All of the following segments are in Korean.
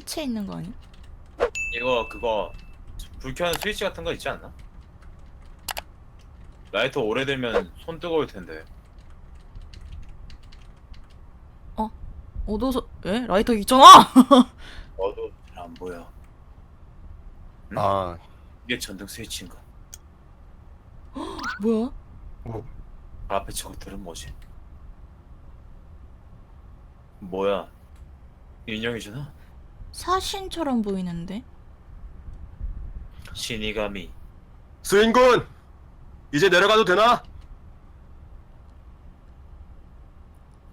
시체 있는 거 아니야? 이거 그거 불 켜는 스위치 같은 거 있지 않나? 라이터 오래되면 손 뜨거울 텐데. 어두워서 에? 라이터 있잖아! 어도 잘 안 보여. 아, 이게 전등 스위치인가? 뭐야? 뭐, 그 앞에 저것들은 뭐지? 뭐야? 인형이잖아. 사신처럼 보이는데? 신이감이. 수인군! 이제 내려가도 되나?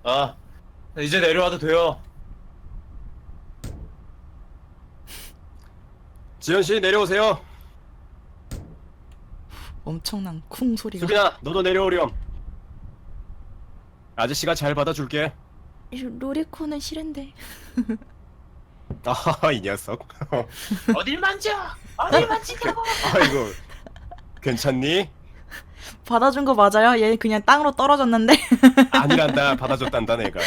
아, 이제 내려와도 돼요. 지현 씨 내려오세요. 엄청난 쿵 소리가 수빈아, 너도 내려오렴. 아저씨가 잘 받아줄게. 로리코는 싫은데 아, 이 녀석. 어딜 만져? 어딜 만지냐고? 아이고, 괜찮니? 받아준 거 맞아요? 얘 그냥 땅으로 떨어졌는데 아니란다, 받아줬단다 내가.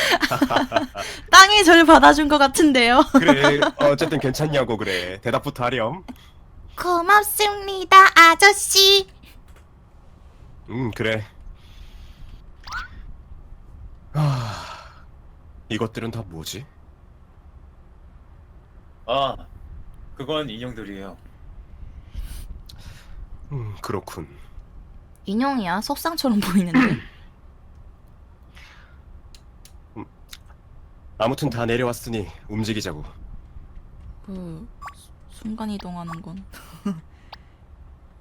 땅이 절 받아준 거 같은데요 그래, 어쨌든 괜찮냐고 그래. 대답부터 하렴. 고맙습니다 아저씨 음, 그래. 아, 이것들은 다 뭐지? 아, 그건 인형들이에요. 음, 그렇군. 인형이야 석상처럼 보이는데 아무튼 다 내려왔으니 움직이자고. 그 순간 이동하는 건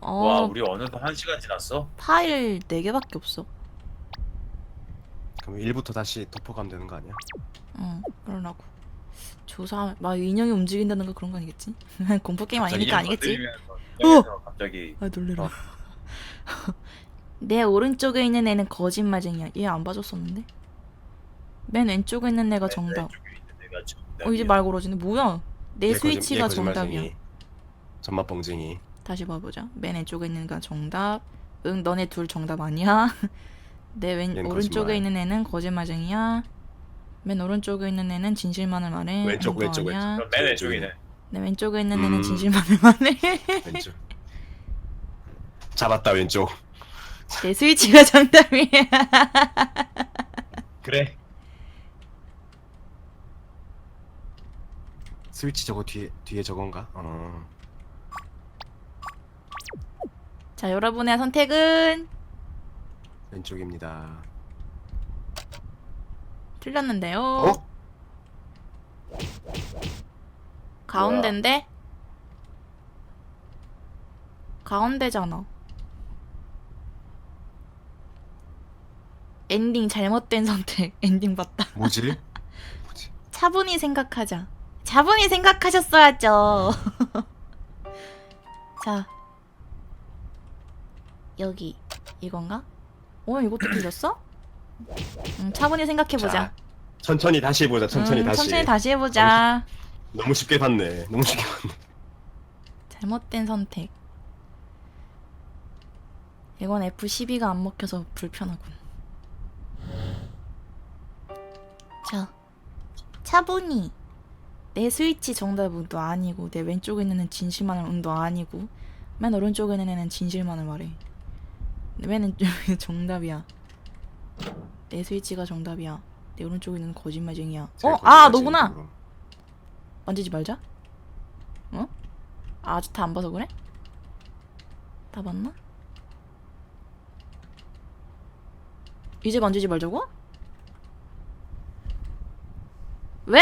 어, 와, 우리 어느덧 한 시간 지났어? 파일 4개밖에 없어 그럼 1부터 다시 덮어가면 되는 거 아니야? 응 그러려고 조사 막 인형이 움직인다는 거 그런 거 아니겠지? 공포 게임 아니니까 아니겠지? 건드리면서 갑자기 아 놀래라 어. 내 오른쪽에 있는 애는 거짓말쟁이야 얘 안 봐줬었는데 맨 왼쪽에 있는 애가 정답. 어 이제 말 걸어지네 뭐야 내 스위치가. 정답이야 전마뻥쟁이. 다시 봐보자 맨 왼쪽에 있는 애가 정답 응 너네 둘 정답 아니야 내 왼 오른쪽에 거짓말. 있는 애는 거짓말쟁이야 맨 오른쪽에 있는 애는 진실만을 말해 왼쪽, 응, 너 왼쪽, 아니야. 그럼 맨 왼쪽이네. 내 왼쪽에 있는 애는 음. 진실만을 말해 왼쪽. 잡았다 왼쪽. 내 스위치가 정답이야 그래. 스위치 저거 뒤에 뒤에 저건가? 어. 자 여러분의 선택은 왼쪽입니다. 틀렸는데요 어? 가운데인데? 가운데잖아. 엔딩 잘못된 선택. 엔딩 봤다. 뭐지? 뭐지? 차분히 생각하자. 차분히 생각하셨어야죠. 자. 여기. 이건가? 어, 이것도 틀렸어? 음, 차분히 생각해보자. 자, 천천히 다시 해보자. 천천히 음, 다시. 천천히 다시 해보자. 너무 쉽게 봤네. 너무 쉽게 봤네. 잘못된 선택. 이건 F12가 안 먹혀서 불편하군. 자, 차분히 내 스위치 정답은 또 아니고 내 왼쪽에 있는 애는 진실만을 운도 아니고 맨 오른쪽에 있는 애는 진실만을 말해. 맨 왼쪽에 정답이야. 내 스위치가 정답이야. 내 오른쪽에 있는 거짓말쟁이야. 어, 아 너구나. 만지지 말자. 어? 아, 아직 다 안 봐서 그래? 다 봤나? 이제 만지지 말자고? 왜?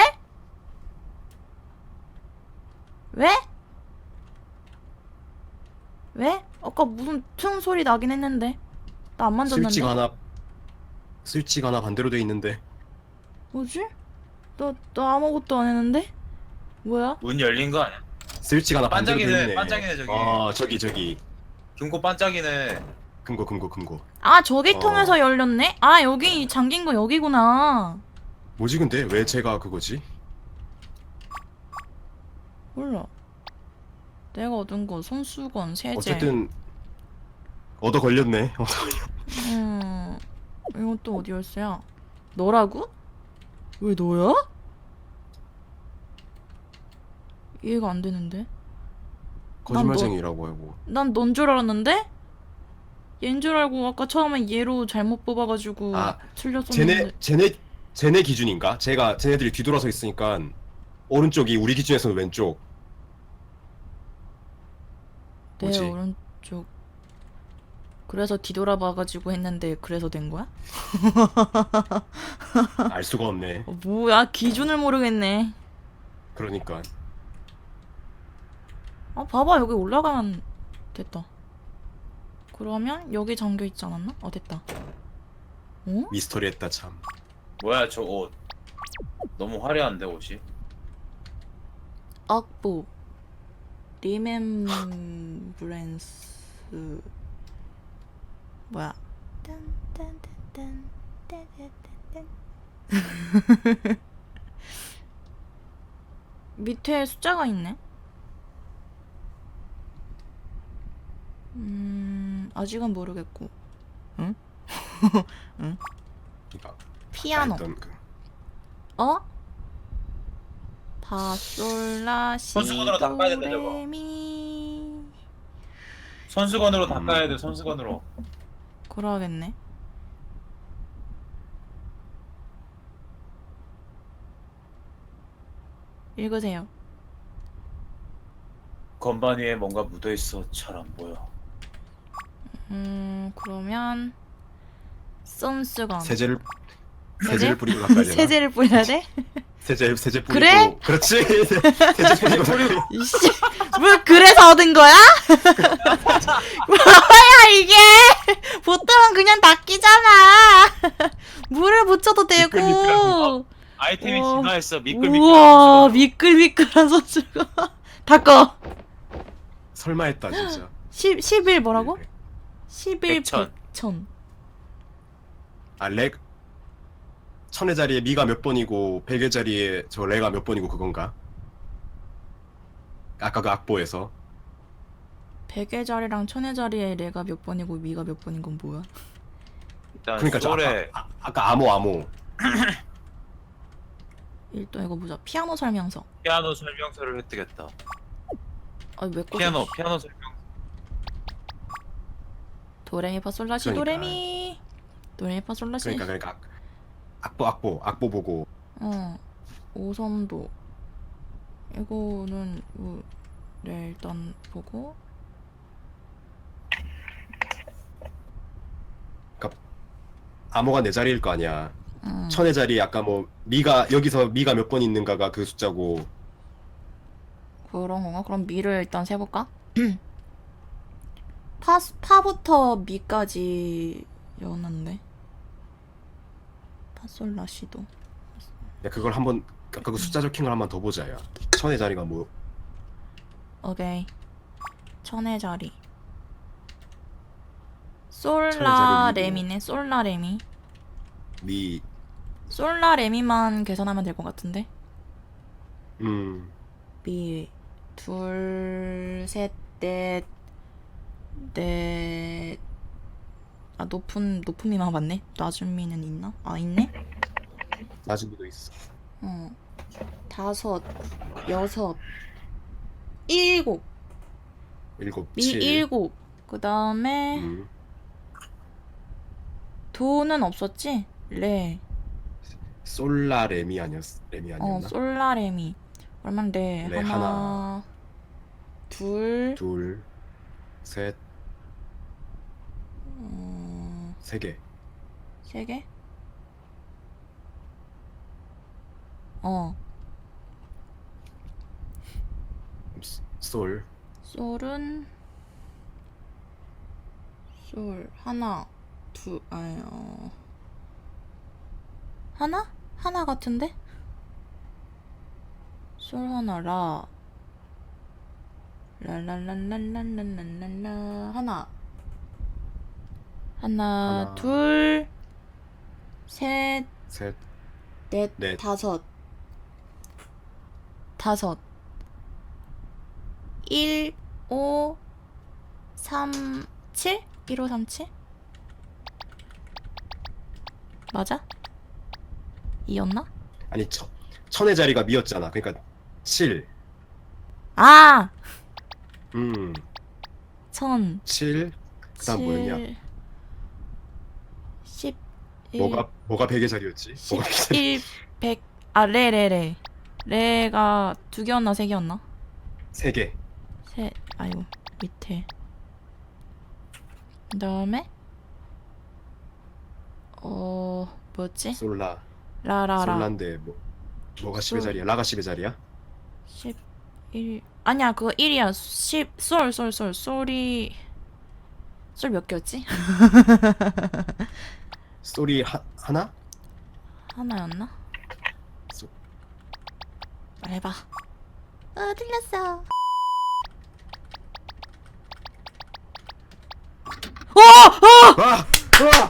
왜? 왜? 아까 무슨 퉁 소리 나긴 했는데 나 안 만졌는데 스위치가 하나 스위치가 하나 반대로 돼 있는데 뭐지? 나, 나 아무것도 안 했는데? 뭐야? 문 열린 거 아니야? 스위치가 하나 반대로 돼 반짝이네, 있네. 반짝이네, 저기. 아 저기 저기 금고 반짝이네. 금고 금고 금고. 아 저기 어. 통해서 열렸네? 아 여기 잠긴 거 여기구나 뭐지 근데 왜 제가 그거지? 몰라 내가 얻은 거 손수건 세제 어쨌든 얻어 걸렸네. 이건 또 어디 열쇠야? 너라고? 왜 너야? 이해가 안 되는데 거짓말쟁이라고 하고. 난 넌 줄 알았는데 얘인 줄 알고 아까 처음에 얘로 잘못 뽑아가지고 아, 틀렸었는데 쟤네 쟤네 쟤네 기준인가? 제가 쟤네들이 뒤돌아서 있으니까 오른쪽이 우리 기준에서는 왼쪽. 내 뭐지? 오른쪽 그래서 뒤돌아봐가지고 했는데 그래서 된 거야? 알 수가 없네. 어, 뭐야 기준을 모르겠네 그러니까 아 봐봐 여기 올라가면 됐다 그러면 여기 잠겨 있지 않았나? 어 됐다 어? 미스터리했다 참. 뭐야 저 옷. 너무 화려한데 옷이. 악보 리멤브랜스 뭐야? 밑에 숫자가 있네. 음, 아직은 모르겠고. 응? 응? 피아노. 아, 그. 어? 파솔라 시도 레미. 선수건으로 닦아야 돼. 선수건으로. 그러겠네 읽으세요 건반 위에 뭔가 묻어 있어 잘 안 보여. 음 그러면 썸스건 세제를 세제? 세제를 뿌리고 되나? 세제를 뿌려야 돼? 세제 세제 뿌리고. 그래? 그렇지. 세제 뿌리고. 이씨 뭐 그래서 얻은 거야? 뭐야 이게 보통은 그냥 닦이잖아 물을 묻혀도 되고 미끌미끌한 아이템이 우와. 진화했어 미끌미끌. 우와 미끌미끌한 선수가 닦어 설마 했다 진짜. 10, 10일 뭐라고? 10일 백천. 백천 아 렉. 천의 자리에 미가 몇 번이고 백의 자리에 저 레가 몇 번이고 그건가? 아까 그 악보에서 100의 자리랑 천의 자리에 레가 몇 번이고 미가 몇 번인 건 뭐야? 일단 그러니까 저 아까, 아, 아까 암호 암호 일단 이거 보자 피아노 설명서 피아노 설명서를 획득했다. 아왜 꽂아 피아노 피아노 설명. 도레미파솔라시 그러니까. 도레미 도레미파솔라시 그러니까 그러니까 악- 악보 악보 악보 보고 어 오섬도 이거는 뭐, 네 일단 보고 암호가 내 자리일 거 아니야. 음. 천의 자리 아까 뭐 미가 여기서 미가 몇 번 있는가가 그 숫자고 그런 건가? 그럼 미를 일단 세볼까? 파 파부터 미까지였는데 파솔 라시도. 야 그걸 한번 아까 그 숫자 적힌 걸 한번 더 보자 야. 천의 자리가 뭐? 오케이. 천의 자리. 자리 솔라 미고. 레미네 솔라 레미. 미, 솔라 레미만 계산하면 될 것 같은데? 음, 미, 둘, 셋, 넷, 넷. 아 높은 높은 미만 맞네. 낮은 미는 있나? 아 있네. 미도 있어. 어. 다섯, 여섯, 일곱. 일곱, 미 칠, 일곱. 그 다음에 음, 도는 없었지? 레. 솔라 레미 아니었, 레미 어 아니었나? 솔라 레미. 그러면 레, 하나. 둘, 둘, 셋, 어, 세 개. 세 개? 어. 스- 솔, 솔은 솔. 하나 두 아니 어. 하나? 하나 같은데? 솔 하나 라. 랄랄랄랄랄랄랄랄라. 하나 하나 하나. 둘 셋 셋, 넷, 넷. 다섯 다섯 일, 오, 삼, 칠? 1, 5, 3, 7? 맞아? 이었나? 아니 천, 천의 자리가 미였잖아. 그러니까 칠, 아! 음, 천. 7. 그다음 뭐였냐? 10. 뭐가 뭐가 100의 자리였지? 뭐가 100의 자리? 1, 100. 아, 레, 레, 레. 레가 두 개였나, 세 개였나? 3개. 세, 아이고, 밑에. 그 다음에, 어, 뭐였지? 솔라. 라라라. 솔란데 뭐 뭐가 10의 솔. 자리야? 라가 10의 자리야? 11. 아니야, 그거 1이야. 10, 솔, 솔, 솔. 솔이. 솔 몇 개였지? 소리 하, 하나? 하나였나? 소- 말해봐. 어, 틀렸어. 어! 와! 와!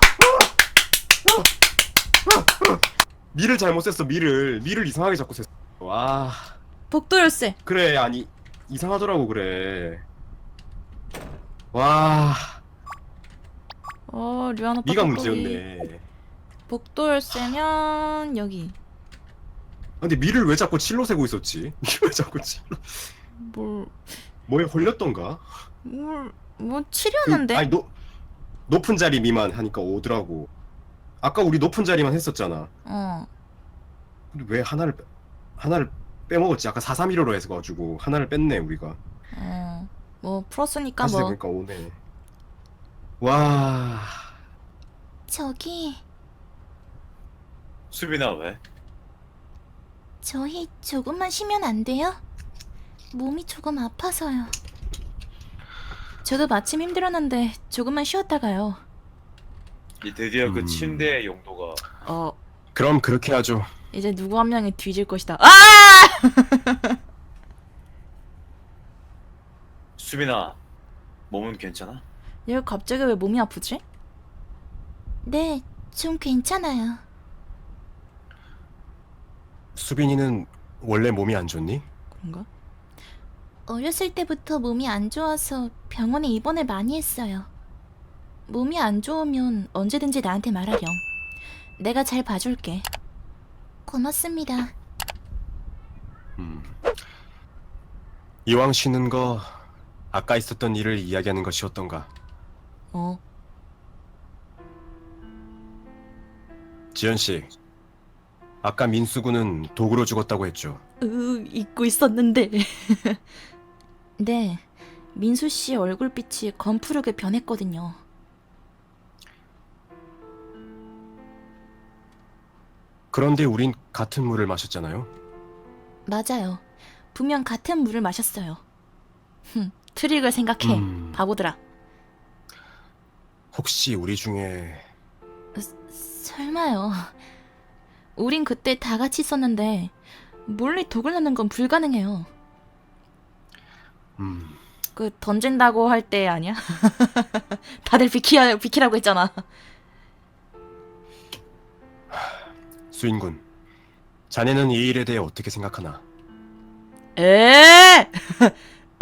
미를 잘못 셌어 미를 미를 이상하게 자꾸 셌어 와 복도 열쇠. 그래 아니 이상하더라고 그래 와 어, 류한 오빠 미가 톡톡이. 문제였네 복도 열쇠면 여기. 근데 미를 왜 자꾸 칠로 세고 있었지 왜 자꾸 칠로 뭘, 뭐에 홀렸던가 뭘, 뭐 그, 7이었는데? 아니 노, 높은 자리 미만 하니까 오더라고 아까 우리 높은 자리만 했었잖아 어. 근데 왜 하나를 빼- 하나를 빼먹었지 아까 431호로 해서 가지고 하나를 뺐네 우리가 어. 뭐 풀었으니까 다시 뭐. 해보니까 오네 와 저기 수빈아 왜? 저희 조금만 쉬면 안 돼요? 몸이 조금 아파서요. 저도 마침 힘들었는데 조금만 쉬었다 가요. 이 드디어 그 음. 침대의 용도가 어, 그럼 그렇게 하죠 이제 누구 한 명이 뒤질 것이다. 아! 수빈아 몸은 괜찮아? 얘 갑자기 왜 몸이 아프지? 네, 좀 괜찮아요. 수빈이는 원래 몸이 안 좋니? 그런가? 어렸을 때부터 몸이 안 좋아서 병원에 입원을 많이 했어요. 몸이 안 좋으면 언제든지 나한테 말하렴. 내가 잘 봐줄게. 고맙습니다. 음. 이왕 쉬는 거 아까 있었던 일을 이야기하는 것이었던가 어. 지연 씨 아까 민수군은 독으로 죽었다고 했죠 으, 잊고 있었는데. 네. 민수 씨 얼굴빛이 검푸르게 변했거든요. 그런데 우린 같은 물을 마셨잖아요 맞아요. 분명 같은 물을 마셨어요. 흠, 트릭을 생각해. 음. 바보들아. 혹시 우리 중에 설마요. 우린 그때 다 같이 있었는데 몰래 독을 넣는 건 불가능해요. 음, 그 던진다고 할 때 아니야? 다들 비키 비키라고 했잖아. 수인군 자네는 이 일에 대해 어떻게 생각하나? 에?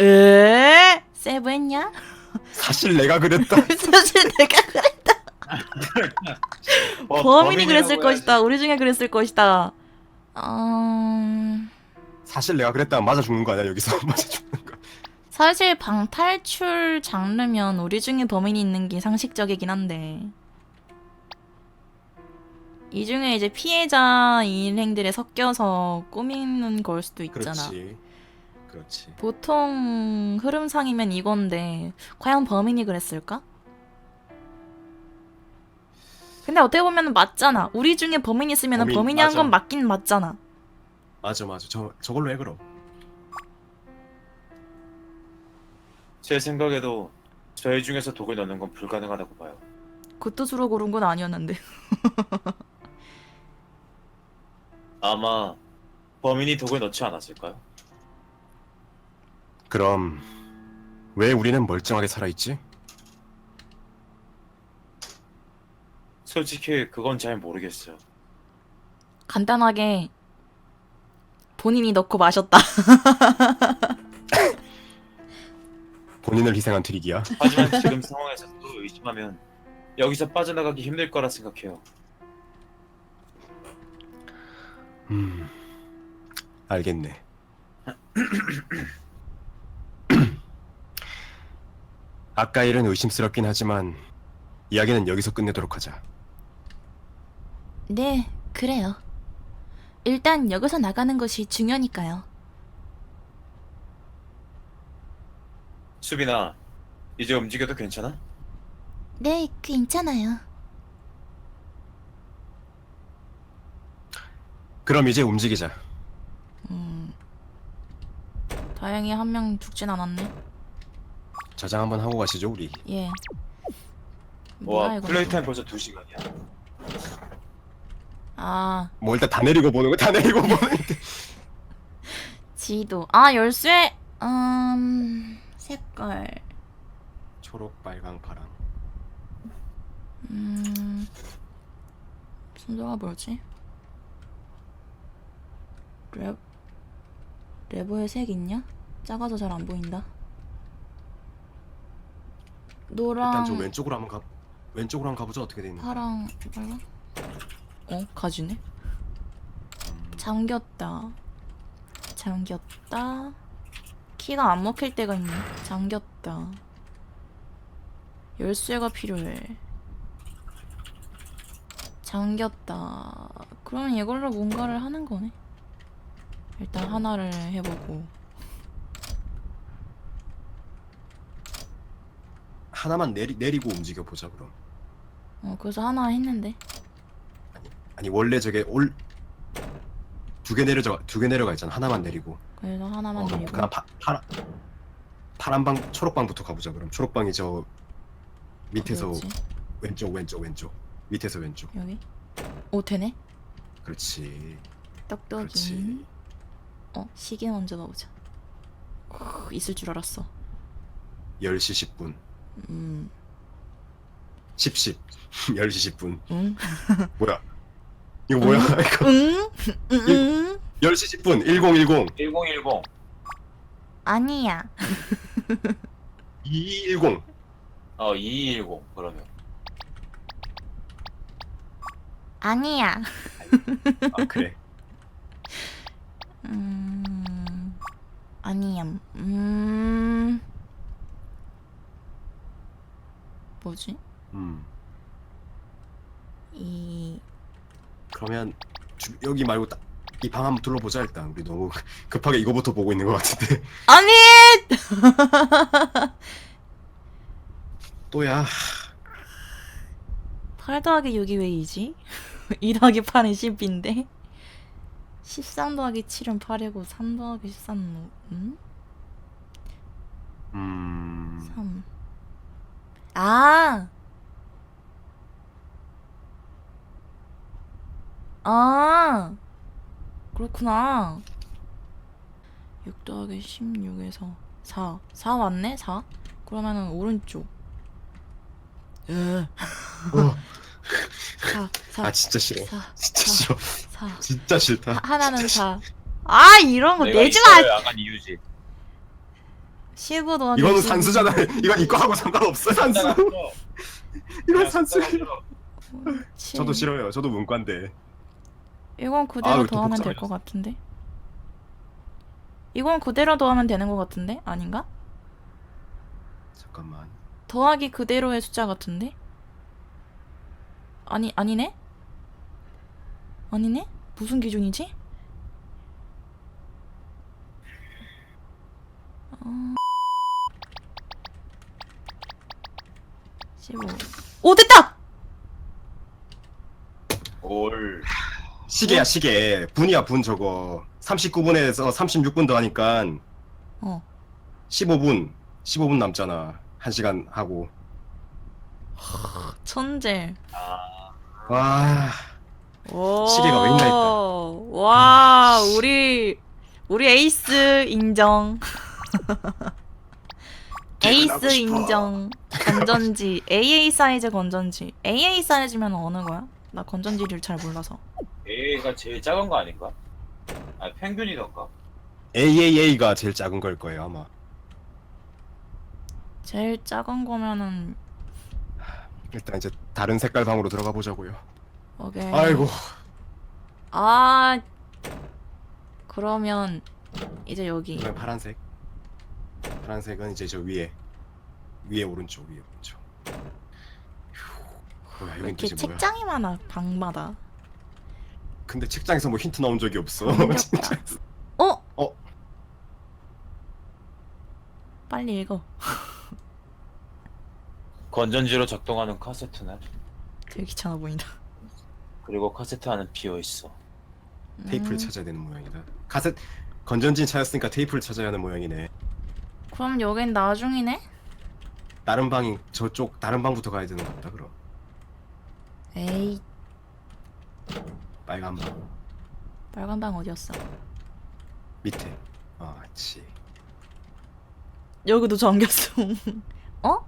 에? 세부했냐? 사실 내가 그랬다 사실 내가 그랬다. 어, 범인이 범인이라고 그랬을 해야지. 것이다. 우리 중에 그랬을 것이다. 음... 사실 내가 그랬다 맞아 죽는 거 아니야 여기서 맞아 죽는 거 사실 방탈출 장르면 우리 중에 범인이 있는 게 상식적이긴 한데 이 중에 이제 피해자 일행들에 섞여서 꾸미는 걸 수도 있잖아. 그렇지 그렇지 보통 흐름상이면 이건데 과연 범인이 그랬을까? 근데 어떻게 보면 맞잖아. 우리 중에 범인이 있으면 범인, 범인 이 한 건 맞아. 맞긴 맞잖아. 맞아 맞아 저 저걸로 해 그럼 제 생각에도 저희 중에서 독을 넣는 건 불가능하다고 봐요. 그 뜻으로 고른 건 아니었는데. 아마 범인이 독을 넣지 않았을까요? 그럼 왜 우리는 멀쩡하게 살아있지? 솔직히 그건 잘 모르겠어요. 간단하게 본인이 넣고 마셨다. 본인을 희생한 트릭이야 하지만 지금 상황에서 또 의심하면 여기서 빠져나가기 힘들 거라 생각해요. 음 알겠네 아까 일은 의심스럽긴 하지만 이야기는 여기서 끝내도록 하자. 네, 그래요. 일단 여기서 나가는 것이 중요하니까요. 수빈아, 이제 움직여도 괜찮아? 네, 괜찮아요. 그럼 이제 움직이자. 음. 다행히 한 명 죽진 않았네. 저장 한번 하고 가시죠 우리. 예. 뭐야 와, 이거? 플레이 타임 벌써 2 시간이야. 아 뭐 일단 다 내리고 보는 거 다 내리고 보는. 거. 지도. 아 열쇠. 음 색깔. 초록, 빨강, 파랑. 음 순서가 뭐지? 레 레버에 색 있냐? 작아서 잘 안 보인다. 노랑 일단 저 왼쪽으로 한번 가. 왼쪽으로 한번 가보자 어떻게 돼 있는. 파랑 빨강. 어 가지네. 잠겼다. 잠겼다. 키가 안 먹힐 때가 있네. 잠겼다. 열쇠가 필요해. 잠겼다. 그러면 이걸로 뭔가를 하는 거네. 일단 하나를 해보고. 하나만 내리 내리고 움직여 보자 그럼. 어, 그래서 하나 했는데. 아니 원래 저게 올 두 개 내려가 두 개 내려가 있잖아. 하나만 내리고. 그래서 하나만 어, 내리고. 그냥 파, 파란 파란 방 초록 방부터 가보자 그럼. 초록 방이 저 밑에서 어디였지? 왼쪽 왼쪽 왼쪽 밑에서 왼쪽. 여기? 오, 되네? 그렇지. 그렇지. 어, 시계 먼저. 후, 있을 줄 알았어. 10시 10분. 음, 10, 10. 10시 10분. 응? 뭐야? 이거 뭐야? 이거 응? 응? 응? 10시 10분. 1010. 1010. 아니야. 2210. 어, 2210. 그러면. 아니야. 아, 그래. 음, 아니야. 음, 뭐지? 음. 이, 그러면 주, 여기 말고 딱 이 방 한번 둘러보자 일단. 우리 너무 급하게 이거부터 보고 있는 것 같은데. 아니! 또야. 8 더하기 6이 왜 2지? 2 더하기 8은 10인데? 13 더하기 7은 8이고 3 더하기 13은 음? 음. 3 아! 아! 그렇구나 6 더하기 16에서 4 4 맞네? 4? 그러면은 오른쪽 에 어, 4 4 아 진짜 싫어. 4 진짜 4 싫어. 4 진짜 싫다. 하, 하나는 4 아 이런 거 내가 내지 마! 이거를 안 간 이유지. 15 더하기 이거는 15. 산수잖아. 이건 이거하고 상관없어. 산수. 이건 산수. 칠. 저도 싫어요. 저도 문과인데. 이건 그대로 아유, 또 더하면 될 복잡해졌어. 것 같은데. 이건 그대로 더하면 되는 것 같은데 아닌가? 잠깐만. 더하기 그대로의 숫자 같은데? 아니 아니네? 아니네? 무슨 기준이지? 어... 15. 오 됐다! 올. 시계야 시계. 분이야 분 저거. 39분에서 36분 더 하니까 어 15분. 15분 남잖아. 1시간 하고. 천재. 아, 와. 오. 시계가 왜 있나 했다. 와, 우리 우리 에이스 인정. 에이스 싶어. 인정. 건전지 AA 사이즈 건전지. AA 사이즈면 어느 거야? 나 건전지를 잘 몰라서. A가 제일 작은 거 아닌가? 아, 평균이던가. AAA가 제일 작은 걸 거예요 아마. 제일 작은 거면은 일단 이제 다른 색깔 방으로 들어가 보자고요. 오케이. 아이고. 아 그러면 이제 여기 파란색. 파란색은 이제 저 위에 위에 오른쪽 위에 오른쪽. 휴, 뭐야 왜 여긴 이렇게 도대체 뭐야? 책장이 많아 방마다 근데 책장에서 뭐 힌트 나온 적이 없어. 진짜. 어? 어? 빨리 읽어 건전지로 작동하는 카세트는 되게 귀찮아 보인다 그리고 카세트 안은 비어 있어. 테이프를 음, 찾아야 되는 모양이다. 카셋 건전지 찾았으니까 테이프를 찾아야 하는 모양이네. 그럼 여긴 나중이네? 다른 방이 저쪽 다른 방부터 가야 되는 것 같다 그럼. 에이 빨간 방 빨간 방 어디였어? 밑에. 아, 그렇지. 여기도 잠겼어 어? 뭐야,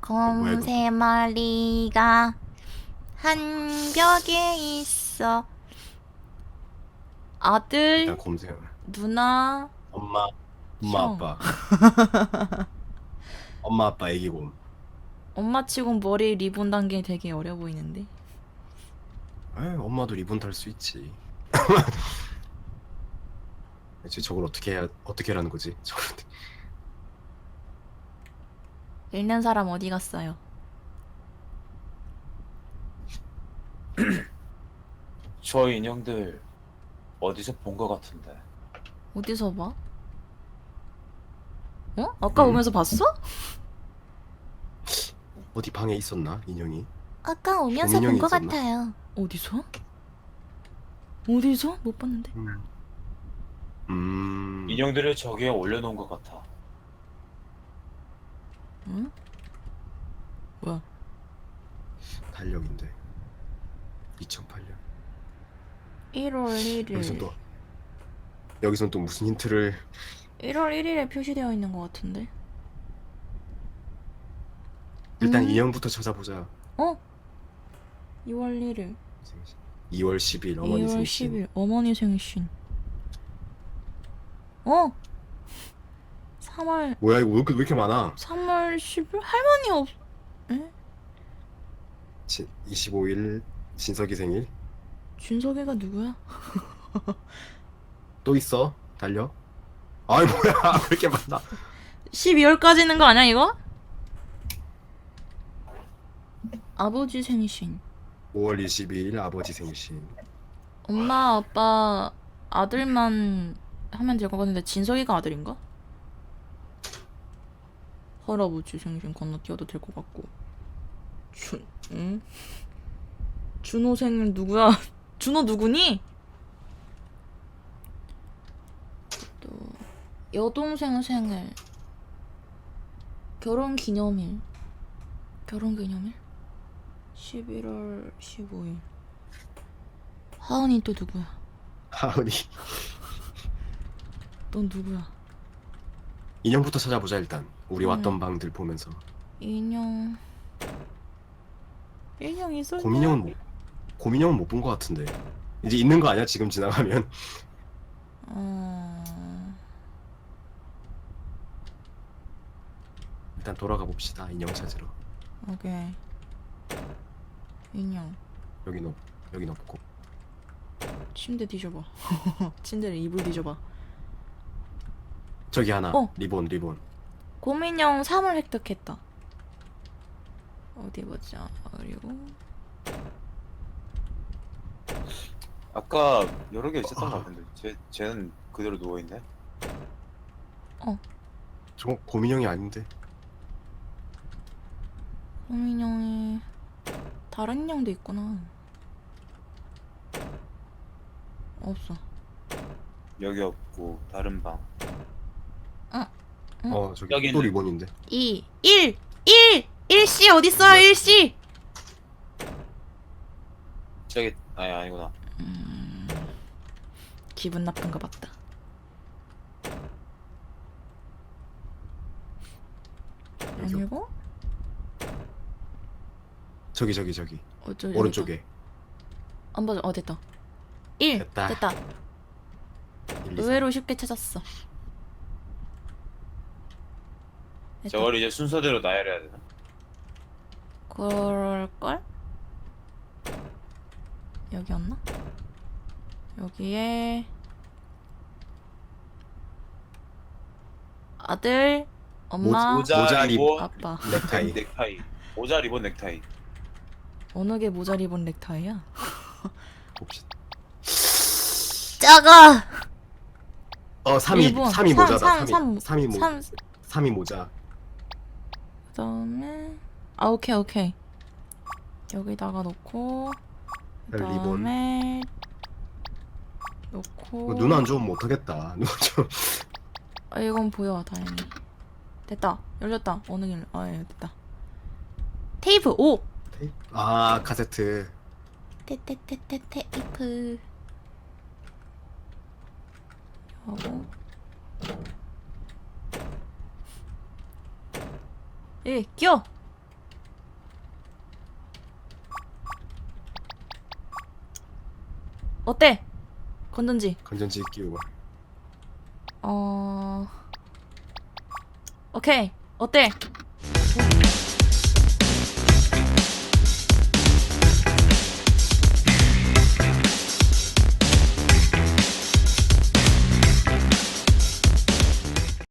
검세 마리가 한 벽에 있어. 아들 일단 검색. 누나 엄마, 엄마 형. 아빠. 엄마 아빠 애기곰. 엄마 치곤 머리 리본 단계 되게 어려 보이는데 에 엄마도 리본 탈 수 있지. 대체 저걸 어떻게 해야 어떻게 하라는 거지? 저걸 어떻게- 읽는 사람 어디 갔어요? 저 인형들 어디서 본 것 같은데. 어디서 봐? 어? 아까 음. 오면서 봤어? 어디 방에 있었나 인형이? 아까 오면서 본 공인형이 것 있었나? 같아요. 어디서? 어디서? 못 봤는데 음. 음. 인형들을 저기에 올려놓은 것 같아. 응? 뭐야 달력인데. 2008년. 1월 여기서 1일 또 여기선 또 무슨 힌트를 1월 1일에 표시되어 있는 것 같은데 일단 음. 인형부터 찾아보자. 어? 2월 1일 2월 10일 어머니 2월 생신. 10일 어머니 생신 어? 3월 뭐야 이거 왜 이렇게, 왜 이렇게 많아? 3월 10일 할머니 없 에? 지, 25일 진석이 생일 준석이가 누구야? 또 있어 달려? 아이 뭐야 왜 이렇게 많아? 12월까지 있는 거 아니야 이거? 아버지 생신 5월 22일 아버지 생신. 엄마 아빠 아들만 하면 될 것 같은데 진석이가 아들인가? 할아버지 생신 건너뛰어도 될 것 같고 준.. 응? 준호 생일 누구야? 준호 누구니? 여동생 생일 결혼 기념일 결혼 기념일 11월 15일 하은이 또 누구야? 하은이 넌 누구야? 인형부터 찾아보자 일단. 우리 음. 왔던 방들 보면서. 인형 인형 있었냐? 고민형은 못 고민형은 못 본 것 같은데. 이제 있는 거 아니야 지금 지나가면? 어... 일단 돌아가 봅시다 인형 찾으러. 오케이 인형 여긴 없 여긴 없고. 침대 뒤져봐 침대를 이불 뒤져봐 저기 하나 어. 리본 리본. 곰인형 3을 획득했다 어디 보자 그리고 아까 여러 개 있었던 것 같은데. 쟤 쟤는 그대로 누워 있네. 저거 고민형이 아닌데. 곰인형이 다른 인형도 있구나 없어 여기 없고 다른 방. 응? 어 저기 여기 또 있네. 리본인데. 2 1 1 1씨 어딨어요 1씨 저기 아니 아니구나. 음, 기분 나쁜 거 봤다. 여기 아니고 저기 저기 저기 어쩌 오른쪽에. 안 맞아. 어 됐다. 1 됐다. 됐다. 1, 2, 3. 의외로 쉽게 찾았어. 됐다. 저걸 이제 순서대로 나열해야 되나? 그럴 걸? 여기였나? 여기에 아들 엄마 모자, 모자, 리본, 아빠 넥타이. 넥타이. 모자, 리본, 넥타이. 어느 게 모자 리본 넥타이야? 혹시 작아. 어 3위 일본. 3위 삼, 모자다 삼, 3위 삼, 3위 모 삼. 3위 모자. 그다음에 아 오케이 오케이. 여기다가 놓고 리본. 그다음에 놓고. 어, 눈안 좋으면 못하겠다. 눈 좀. 아 이건 보여 다행히. 됐다. 열렸다. 어느 길 아 예 됐다. 테이프 오 아 카세트. 테테테테 테이프. 하고 예 끼워. 어때? 건전지? 건전지 끼우고. 어 오케이. 어때